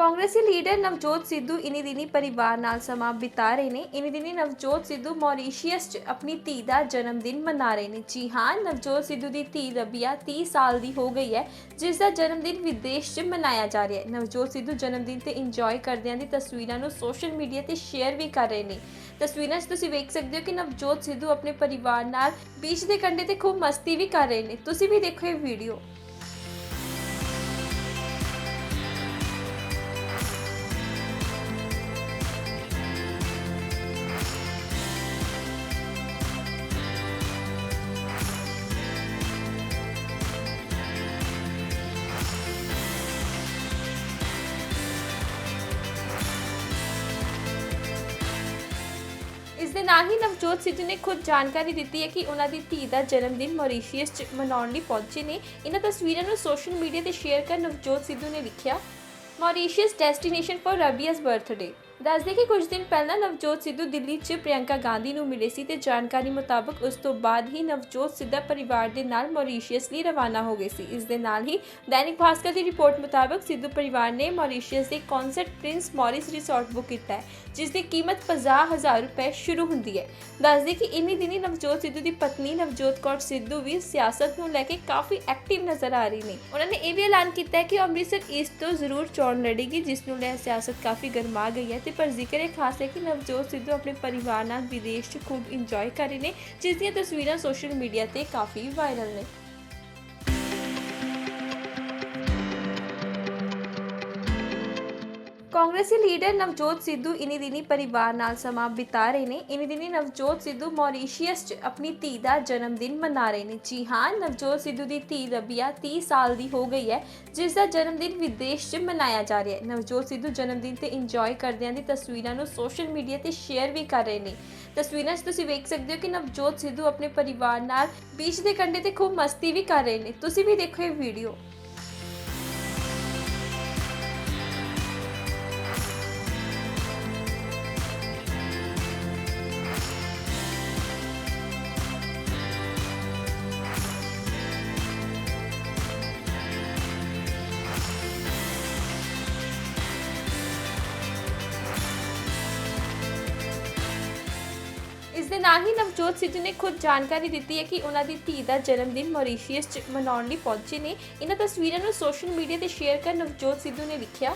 ਕਾਂਗਰਸੀ ਲੀਡਰ ਨਵਜੋਤ ਸਿੱਧੂ ਇਨੀ ਦਿਨੀ ਪਰਿਵਾਰ ਨਾਲ ਸਮਾਂ ਬਿਤਾ ਰਹੇ ਨੇ। ਇਨੀ ਦਿਨੀ ਨਵਜੋਤ ਸਿੱਧੂ ਮੌਰੀਸ਼ੀਅਸ 'ਚ ਆਪਣੀ ਧੀ ਦਾ ਜਨਮ ਦਿਨ ਮਨਾ ਰਹੇ ਨੇ। ਜੀ ਹਾਂ, ਨਵਜੋਤ ਸਿੱਧੂ ਦੀ ਧੀ ਰਬੀਆ 30 ਸਾਲ ਦੀ ਹੋ ਗਈ ਹੈ, ਜਿਸ ਦਾ ਜਨਮ ਦਿਨ ਵਿਦੇਸ਼ 'ਚ ਮਨਾਇਆ ਜਾ ਰਿਹਾ ਹੈ। ਨਵਜੋਤ ਸਿੱਧੂ ਜਨਮ ਦਿਨ ਤੇ ਇੰਜੋਏ ਕਰਦਿਆਂ ਦੀ ਤਸਵੀਰਾਂ ਨੂੰ ਸੋਸ਼ਲ ਮੀਡੀਆ ਤੇ ਸ਼ੇਅਰ ਵੀ ਕਰ ਰਹੇ ਨੇ। ਤਸਵੀਰਾਂ 'ਚ ਤੁਸੀਂ ਵੇਖ ਸਕਦੇ ਹੋ ਕਿ ਨਵਜੋਤ ਸਿੱਧੂ ਆਪਣੇ ਪਰਿਵਾਰ ਨਾਲ ਬੀਚ ਦੇ ਕੰਢੇ ਤੇ ਖੂਬ ਮਸਤੀ ਵੀ ਕਰ ਰਹੇ ਨੇ। ਤੁਸੀਂ ਵੀ ਦੇਖੋ ਇਹ ਵੀਡੀਓ ਨਾਲ ਹੀ ਨਵਜੋਤ ਸਿੱਧੂ ਨੇ ਖੁਦ ਜਾਣਕਾਰੀ ਦਿੱਤੀ ਹੈ ਕਿ ਉਹਨਾਂ ਦੀ ਧੀ ਦਾ ਜਨਮ ਦਿਨ ਮੌਰੀਸ਼ੀਅਸ 'ਚ ਮਨਾਉਣ ਲਈ ਪਹੁੰਚੇ ਨੇ। ਇਹਨਾਂ ਤਸਵੀਰਾਂ ਨੂੰ ਸੋਸ਼ਲ ਮੀਡੀਆ ਤੇ ਸ਼ੇਅਰ ਕਰ ਨਵਜੋਤ ਸਿੱਧੂ ਨੇ ਲਿਖਿਆ, Mauritius destination for Rabia's birthday ਦੱਸਦੇ ਕਿ ਕੁਝ ਦਿਨ ਪਹਿਲਾਂ ਨਵਜੋਤ ਸਿੱਧੂ ਦਿੱਲੀ 'ਚ ਪ੍ਰਿਯੰਕਾ ਗਾਂਧੀ ਨੂੰ ਮਿਲੇ ਸੀ ਤੇ ਜਾਣਕਾਰੀ ਮੁਤਾਬਕ ਉਸ ਤੋਂ ਬਾਅਦ ਹੀ ਨਵਜੋਤ ਸਿੱਧਾ ਪਰਿਵਾਰ ਦੇ ਨਾਲ ਮੌਰੀਸ਼ੀਅਸ ਲਈ ਰਵਾਨਾ ਹੋ ਗਏ ਸੀ। ਇਸ ਦੇ ਨਾਲ ਹੀ ਦੈਨਿਕ ਭਾਸਕਰ ਦੀ ਰਿਪੋਰਟ ਮੁਤਾਬਕ ਸਿੱਧੂ ਪਰਿਵਾਰ ਨੇ ਮੌਰੀਸ਼ੀਅਸ ਦੇ Constance Prince Maurice resort book ਕੀਤਾ ਹੈ, ਜਿਸ ਦੀ ਕੀਮਤ 50000 ਰੁਪਏ ਸ਼ੁਰੂ ਹੁੰਦੀ ਹੈ। ਦੱਸਦੇ ਕਿ ਇੰਨੀ ਦਿਨੀ ਨਵਜੋਤ ਸਿੱਧੂ ਦੀ ਪਤਨੀ ਨਵਜੋਤ ਕੌਰ ਸਿੱਧੂ ਵੀ ਸਿਆਸਤ ਨੂੰ ਲੈ ਕੇ ਕਾਫੀ ਐਕਟਿਵ ਨਜ਼ਰ ਆ ਰਹੀ ਨੇ। ਉਹਨਾਂ ਨੇ ਇਹ ਵੀ ਐਲਾਨ ਕੀਤਾ ਹੈ ਕਿ ਅੰਮ੍ਰਿਤਸਰ ਈਸਟ ਤੋਂ ਜ਼ਰੂਰ ਚੋਣ ਲੜੇਗੀ, ਜਿਸ ਨੂੰ ਲੈ ਸਿਆਸਤ ਕਾਫੀ ਗਰਮਾ ਗਈ ਹੈ ਤੇ ਪਰ ਜ਼ਿਕਰ ਇਹ ਖਾਸ ਹੈ ਕਿ ਨਵਜੋਤ ਸਿੱਧੂ ਆਪਣੇ ਪਰਿਵਾਰ ਨਾਲ ਵਿਦੇਸ਼ 'ਚ ਖੂਬ ਇੰਜੋਏ ਕਰ ਰਹੇ ਨੇ, ਜਿਸ ਦੀਆਂ ਤਸਵੀਰਾਂ ਸੋਸ਼ਲ ਮੀਡੀਆ ਤੇ ਕਾਫੀ ਵਾਇਰਲ ਨੇ। ਕਾਂਗਰਸੀ ਲੀਡਰ ਨਵਜੋਤ ਸਿੱਧੂ ਇਨੀ ਦਿਨੀ ਪਰਿਵਾਰ ਨਾਲ ਸਮਾਂ ਬਿਤਾ ਰਹੇ ਨੇ। ਇਨੀ ਦਿਨੀ ਨਵਜੋਤ ਸਿੱਧੂ ਮੌਰੀਸ਼ੀਅਸ 'ਚ ਆਪਣੀ ਧੀ ਦਾ ਜਨਮ ਦਿਨ ਮਨਾ ਰਹੇ ਨੇ। ਜੀ ਹਾਂ, ਨਵਜੋਤ ਸਿੱਧੂ ਦੀ ਧੀ ਰਬੀਆ 30 ਸਾਲ ਦੀ ਹੋ ਗਈ ਹੈ, ਜਿਸ ਦਾ ਜਨਮ ਦਿਨ ਵਿਦੇਸ਼ 'ਚ ਮਨਾਇਆ ਜਾ ਰਿਹਾ ਹੈ। ਨਵਜੋਤ ਸਿੱਧੂ ਜਨਮ ਦਿਨ ਤੇ ਇੰਜੋਏ ਕਰਦਿਆਂ ਦੀ ਤਸਵੀਰਾਂ ਨੂੰ ਸੋਸ਼ਲ ਮੀਡੀਆ ਤੇ ਸ਼ੇਅਰ ਵੀ ਕਰ ਰਹੇ ਨੇ। ਤਸਵੀਰਾਂ 'ਚ ਤੁਸੀਂ ਵੇਖ ਸਕਦੇ ਹੋ ਕਿ ਨਵਜੋਤ ਸਿੱਧੂ ਆਪਣੇ ਪਰਿਵਾਰ ਨਾਲ ਬੀਚ ਦੇ ਕੰਢੇ ਤੇ ਖੂਬ ਮਸਤੀ ਵੀ ਕਰ ਰਹੇ ਨੇ। ਤੁਸੀਂ ਵੀ ਦੇਖੋ ਇਹ ਵੀਡੀਓ ਦੇ ਨਾਲ ਹੀ ਨਵਜੋਤ ਸਿੱਧੂ ਨੇ ਖੁਦ ਜਾਣਕਾਰੀ ਦਿੱਤੀ ਹੈ ਕਿ ਉਹਨਾਂ ਦੀ ਧੀ ਦਾ ਜਨਮ ਦਿਨ ਮੌਰੀਸ਼ੀਅਸ 'ਚ ਮਨਾਉਣ ਲਈ ਪਹੁੰਚੇ ਨੇ। ਇਹਨਾਂ ਤਸਵੀਰਾਂ ਨੂੰ ਸੋਸ਼ਲ ਮੀਡੀਆ ਤੇ ਸ਼ੇਅਰ ਕਰ ਨਵਜੋਤ ਸਿੱਧੂ ਨੇ ਲਿਖਿਆ,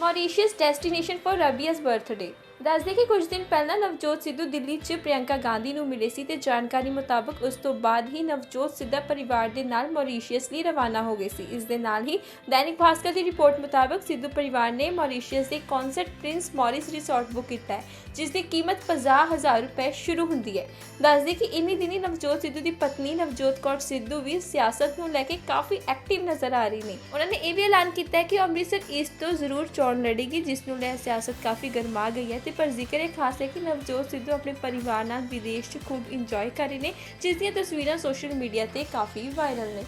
Mauritius destination for Rabia's birthday. ਦੱਸਦੇ ਕਿ ਕੁਝ ਦਿਨ ਪਹਿਲਾਂ ਨਵਜੋਤ ਸਿੱਧੂ ਦਿੱਲੀ 'ਚ ਪ੍ਰਿਯੰਕਾ ਗਾਂਧੀ ਨੂੰ ਮਿਲੇ ਸੀ ਤੇ ਜਾਣਕਾਰੀ ਮੁਤਾਬਕ ਉਸ ਤੋਂ ਬਾਅਦ ਹੀ ਨਵਜੋਤ ਸਿੱਧਾ ਪਰਿਵਾਰ ਦੇ ਨਾਲ ਮੌਰੀਸ਼ੀਅਸ ਲਈ ਰਵਾਨਾ ਹੋ ਗਏ ਸੀ। ਇਸ ਦੇ ਨਾਲ ਹੀ ਦੈਨਿਕ ਭਾਸਕਰ ਦੀ ਰਿਪੋਰਟ ਮੁਤਾਬਕ ਸਿੱਧੂ ਪਰਿਵਾਰ ਨੇ ਮੌਰੀਸ਼ੀਅਸ ਦੇ Constance Prince Maurice resort book ਕੀਤਾ ਹੈ, ਜਿਸ ਦੀ ਕੀਮਤ 50000 ਰੁਪਏ ਸ਼ੁਰੂ ਹੁੰਦੀ ਹੈ। ਦੱਸਦੇ ਕਿ ਇੰਨੀ ਦਿਨੀ ਨਵਜੋਤ ਸਿੱਧੂ ਦੀ ਪਤਨੀ ਨਵਜੋਤ ਕੌਰ ਸਿੱਧੂ ਵੀ ਸਿਆਸਤ ਨੂੰ ਲੈ ਕੇ ਕਾਫੀ ਐਕਟਿਵ ਨਜ਼ਰ ਆ ਰਹੀ ਨੇ। ਉਹਨਾਂ ਨੇ ਇਹ ਵੀ ਐਲਾਨ ਕੀਤਾ ਹੈ ਕਿ ਅੰਮ੍ਰਿਤਸਰ ਈਸਟ ਤੋਂ ਜ਼ਰੂਰ ਚੋਣ ਲੜੇਗੀ, ਜਿਸ ਨੂੰ ਲੈ ਸਿਆਸਤ ਕਾਫੀ ਗਰਮਾ ਗਈ ਹੈ ਤੇ ਪਰ ਜ਼ਿਕਰ ਇਹ ਖਾਸ ਹੈ ਕਿ ਨਵਜੋਤ ਸਿੱਧੂ ਆਪਣੇ ਪਰਿਵਾਰ ਨਾਲ ਵਿਦੇਸ਼ 'ਚ ਖੂਬ ਇੰਜੋਏ ਕਰ ਰਹੇ ਨੇ ਜਿਸ ਦੀਆਂ ਤਸਵੀਰਾਂ ਸੋਸ਼ਲ ਮੀਡੀਆ ਤੇ ਕਾਫੀ ਵਾਇਰਲ ਨੇ।